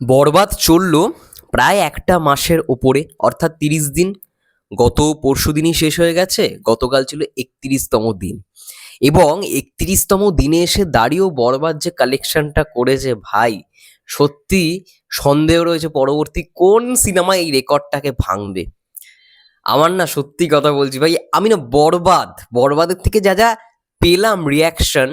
বরবাদ চলল প্রায় একটা মাসের ওপরে, অর্থাৎ তিরিশ দিন। গত পরশু দিনই শেষ হয়ে গেছে, গতকাল ছিল একত্রিশতম দিন। এবং একত্রিশতম দিনে এসে দাঁড়িয়েও বরবাদ যে কালেকশনটা করেছে ভাই, সত্যি সন্দেহ রয়েছে পরবর্তী কোন সিনেমা এই রেকর্ডটাকে ভাঙবে। আমার না সত্যি কথা বলছি ভাই, আমি না বরবাদ, বরবাদের থেকে যা যা পেলাম রিয়াকশন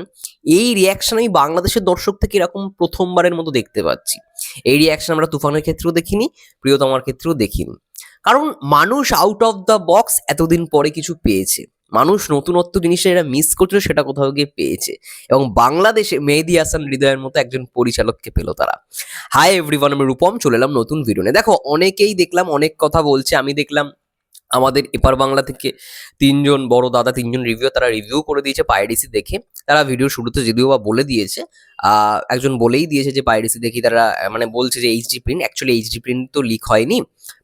এই রিয়াকশন আমি বাংলাদেশের দর্শক থেকে এরকম প্রথমবারের মতো দেখতে পাচ্ছি। এই রিয়াকশন আমরা তুফানের ক্ষেত্রেও দেখিনি, প্রিয়তমার ক্ষেত্রেও দেখিনি। কারণ মানুষ আউট অফ দ্য বক্স এতদিন পরে কিছু পেয়েছে। মানুষ নতুনত্ব জিনিসটা এরা মিস করছিল সেটা কোথাও গিয়ে পেয়েছে। এবং বাংলাদেশে মেহেদি হাসান হৃদয়ের মতো একজন পরিচালককে পেল তারা। হাই এভরিওয়ান আমি রূপম, চলে এলাম নতুন ভিডিও নিয়ে। দেখো, অনেকেই দেখলাম, অনেক কথা বলছে, আমি দেখলাম আমাদের এপার বাংলা থেকে তিনজন বড় দাদা, তিনজন রিভিউ তারা রিভিউ করে দিয়েছে পাইরেসি দেখে। তারা ভিডিও শুরুতে যদিও বা বলে দিয়েছে একজন বলেই দিয়েছে যে পাইরেসি দেখি তারা মানে বলছে যে HD print actually HD print তো লিক হয়নি।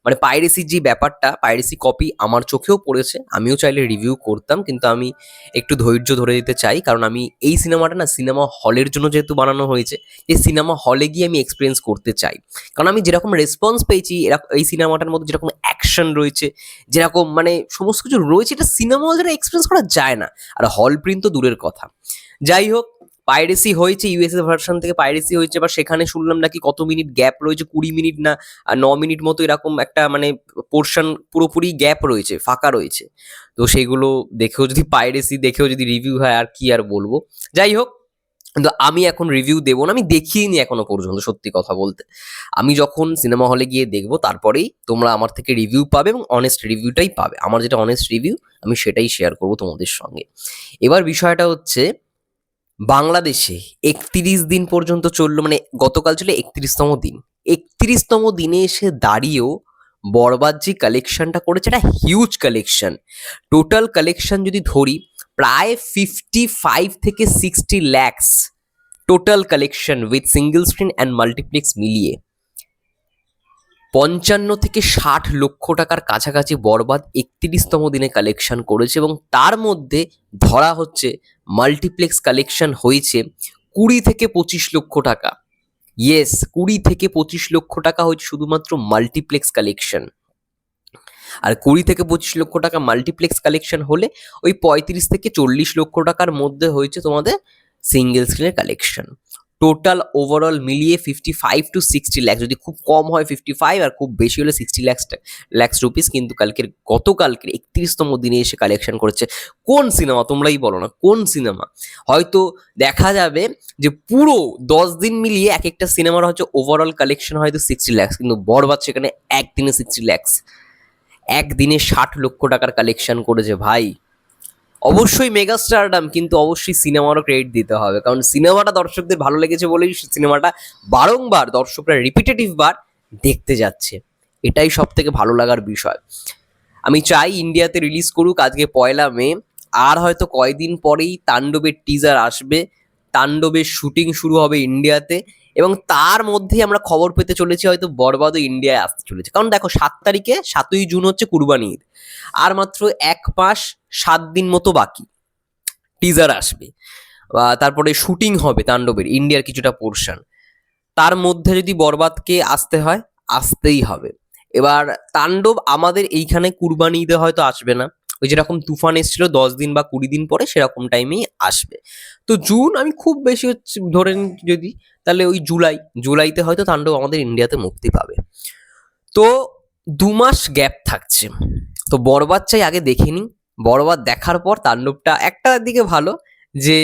মানে পাইরেসির যে ব্যাপারটা, পাইরেসি কপি আমার চোখেও পড়েছে, আমিও চাইলে রিভিউ করতাম, কিন্তু আমি একটু ধৈর্য ধরে দিতে চাই, কারণ আমি এই সিনেমাটা না সিনেমা হলের জন্য যেহেতু বানানো হয়েছে, এই সিনেমা হলে গিয়ে আমি এক্সপিরিয়েন্স করতে চাই। কারণ আমি যেরকম রেসপন্স পেয়েছি এই সিনেমাটার মধ্যে যেরকম অ্যাকশন রয়েছে, যেরকম মানে সমস্ত কিছু রয়েছে, এটা সিনেমা হল যেটা এক্সপিরিয়েন্স করা যায় না। আর হল প্রিন্ট তো দূরের কথা। যাই হোক পাইরেসি হয়েছে ইউএসএ ভার্সন থেকে পাইরেসি হয়েছে বা সেখানে শুনলাম নাকি কত মিনিট গ্যাপ রয়েছে, কুড়ি মিনিট না ন মিনিট মতো এরকম একটা মানে পোর্শন পুরোপুরি গ্যাপ রয়েছে, ফাঁকা রয়েছে। তো সেগুলো দেখেও যদি পাইরেসি দেখেও যদি রিভিউ হয়, আর কি আর বলব? যাই হোক কিন্তু আমি এখন রিভিউ দেবো না, আমি দেখিনি এখনও পর্যন্ত সত্যি কথা বলতে। আমি যখন সিনেমা হলে গিয়ে দেখব, তারপরেই তোমরা আমার থেকে রিভিউ পাবে এবং অনেস্ট রিভিউটাই পাবে। আমার যেটা অনেস্ট রিভিউ আমি সেটাই শেয়ার করব তোমাদের সঙ্গে। এবার বিষয়টা হচ্ছে, বাংলাদেশে একত্রিশ দিন পর্যন্ত চলল মানে গতকাল ছিল একত্রিশতম দিন। একত্রিশতম দিনে এসে দাঁড়িয়েও বরবাদ যে কালেকশনটা করেছে, এটা হিউজ কালেকশন টোটাল কালেকশন যদি ধরি প্রায় ফিফটি ফাইভ থেকে sixty lakhs total collection with single screen and multiplex মিলিয়ে পঞ্চান্ন থেকে ষাট লক্ষ টাকার কাছাকাছি বরবাদ একত্রিশতম দিনে কালেকশন করেছে এবং তার মধ্যে ধরা হচ্ছে মাল্টিপ্লেক্স কালেকশন হয়েছে কুড়ি থেকে পঁচিশ লক্ষ টাকা। ইয়েস কুড়ি থেকে পঁচিশ লক্ষ টাকা হয়েছে শুধুমাত্র মাল্টিপ্লেক্স কালেকশন আর কুড়ি থেকে পঁচিশ লক্ষ টাকা মাল্টিপ্লেক্স কালেকশন হলে ওই পঁয়ত্রিশ থেকে চল্লিশ লক্ষ টাকার মধ্যে হয়েছে তোমাদের সিঙ্গেল স্ক্রিনের কালেকশন টোটাল ওভারঅল মিলিয়ে fifty five to sixty lakhs যদি খুব কম হয় ফিফটি ফাইভ আর খুব বেশি হলে সিক্সটি ল্যাক্স ল্যাক্স রুপিস কিন্তু কালকের, গতকালকের একত্রিশতম দিনে এসে কালেকশন করেছে। কোন সিনেমা তোমরাই বলো না, কোন সিনেমা হয়তো দেখা যাবে যে পুরো দশ দিন মিলিয়ে এক একটা সিনেমার হচ্ছে ওভারঅল কালেকশন হয়তো সিক্সটি ল্যাক্স কিন্তু বরবাদ সেখানে একদিনে সিক্সটি ল্যাক্স একদিনে ষাট লক্ষ টাকার কালেকশন করেছে ভাই। অবশ্যই মেগা স্টারডাম কিন্তু অবশ্যই সিনেমারও ক্রেডিট দিতে হবে। কারণ সিনেমাটা দর্শকদের ভালো লেগেছে বলেই সিনেমাটা বারংবার, দর্শকরা রিপিটেটিভ বার দেখতে যাচ্ছে। এটাই সব থেকে ভালো লাগার বিষয়। আমি চাই ইন্ডিয়াতে রিলিজ করুক আজকে পয়লা মে। আর হয়তো কয়দিন পরেই তাণ্ডবের টিজার আসবে। তাণ্ডবের শুটিং শুরু হবে ইন্ডিয়াতে। এবং তার মধ্যেই আমরা খবর পেতে চলেছি হয়তো বরবাদও ইন্ডিয়ায় আসতে চলেছে। কারণ দেখো, সাত তারিখে সাতই জুন হচ্ছে কুরবানি ঈদ। আর মাত্র এক মাস, সাত দিন মতো বাকি। টিজার আসবে। বা তারপরে শুটিং হবে তাণ্ডবের, ইন্ডিয়ার কিছুটা পোর্শন। তার মধ্যে যদি বরবাদকে আসতে হয়, আসতেই হবে। এবার তাণ্ডব আমাদের এইখানে কুরবানি ঈদে হয়তো আসবে না। ওই যেরকম তুফান এসেছিল দশ দিন বা কুড়ি দিন পরে সেরকম টাইমেই আসবে। তো জুন আমি খুব বেশি হচ্ছে ধরেন যদি, তাহলে ওই জুলাই, জুলাইতে হয়তো তাণ্ডব আমাদের ইন্ডিয়াতে মুক্তি পাবে। তো দু মাস গ্যাপ থাকছে। তো বরবাদ চাই আগে দেখে নিই। বরবাদ দেখার পর তাণ্ডবটা একটা দিকে ভালো, যে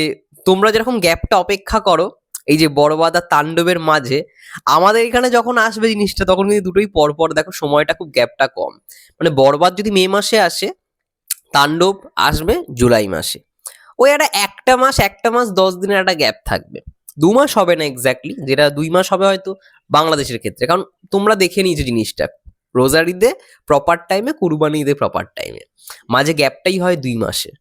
তোমরা যেরকম গ্যাপটা অপেক্ষা করো, এই যে বরবাদ আর তাণ্ডবের মাঝে, আমাদের এখানে যখন আসবে জিনিসটা, তখন কিন্তু দুটোই পরপর দেখো সময়টা খুব গ্যাপটা কম। মানে বরবাদ যদি মে মাসে আসে তাণ্ডব আসবে জুলাই মাসে। ওই একটা একটা মাস একটা মাস, দশ দিনের একটা গ্যাপ থাকবে। দু মাস হবে না এক্স্যাক্টলি যেটা দুই মাস হবে হয়তো বাংলাদেশের ক্ষেত্রে। কারণ তোমরা দেখে নিয়েছো জিনিসটা রোজার ঈদে প্রপার টাইমে কুরবানি ঈদে প্রপার টাইমে মাঝে গ্যাপটাই হয় দুই মাসে।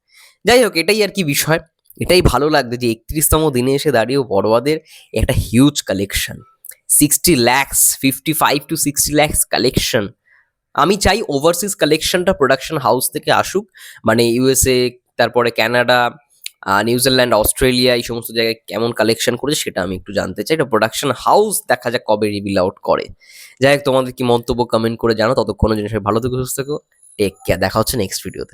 যাই হোক, এটাই আর কি বিষয়। এটাই ভালো লাগছে যে একত্রিশতম দিনে এসে দাঁড়িয়েও বড়োয়াদের একটা huge collection sixty lakhs fifty five to sixty lakhs collection আমি চাই ওভারসিজ কালেকশনটা প্রোডাকশন হাউস থেকে আসুক। মানে ইউএসএ তারপরে ক্যানাডা নিউজিল্যান্ড অস্ট্রেলিয়া এই সমস্ত জায়গায় কেমন কালেকশন করেছে সেটা আমি একটু জানতে চাই। এটা প্রোডাকশন হাউস দেখা যাক কবে রিভিল আউট করে। যাই হোক, তোমাদের কি মন্তব্য কমেন্ট করে জানো ততক্ষণ জন্য ভালো থেকে, সুস্থ থেকো। টেক কেয়ার দেখা হচ্ছে নেক্সট ভিডিওতে